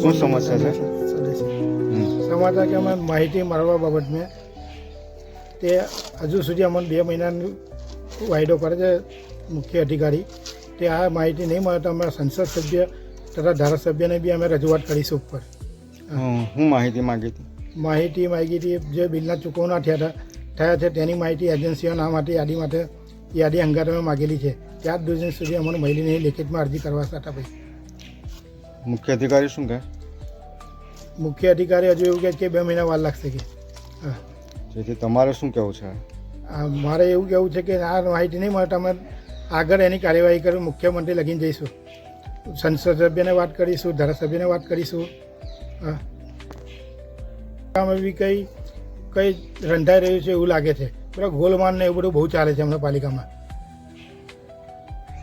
શું સમસ્યા છે. સમાચાર કે અમે માહિતી મળવા બાબતને તે હજુ સુધી અમને બે મહિનાની વાયદો કરે છે મુખ્ય અધિકારી. તે આ માહિતી નહીં મળે તો અમે સંસદ સભ્ય તથા ધારાસભ્યને બી અમે રજૂઆત કરીશું ઉપર. હું માહિતી માગી હતી? માહિતી માગી હતી જે બિલના ચૂકવણા થયા હતા થયા છે તેની માહિતી એજન્સીઓના માટે યાદી માટે યાદી અંગાર અમે માગેલી છે. ત્યાર દિવસ સુધી અમને નહીં લેખિતમાં અરજી કરવા હતા ભાઈ મુખ્ય અધિકારી શું કહે? મુખ્ય અધિકારી હજુ એવું કહે કે બે મહિના વાર લાગશે કે. હા. જેથી તમારે શું કહેવું છે? આ મારે એવું કહેવું છે કે આ માહિતી નહીં મળે તમે આગળ એની કાર્યવાહી કરી મુખ્યમંત્રી લગીને જઈશું. સંસદ સભ્યને વાત કરીશું ધારાસભ્યને વાત કરીશું. હા. બી કંઈ કંઈ રંધાઈ રહ્યું છે એવું લાગે છે. પેલા ગોલમાન ને એવું બધું બહુ ચાલે છે હમણાં પાલિકામાં.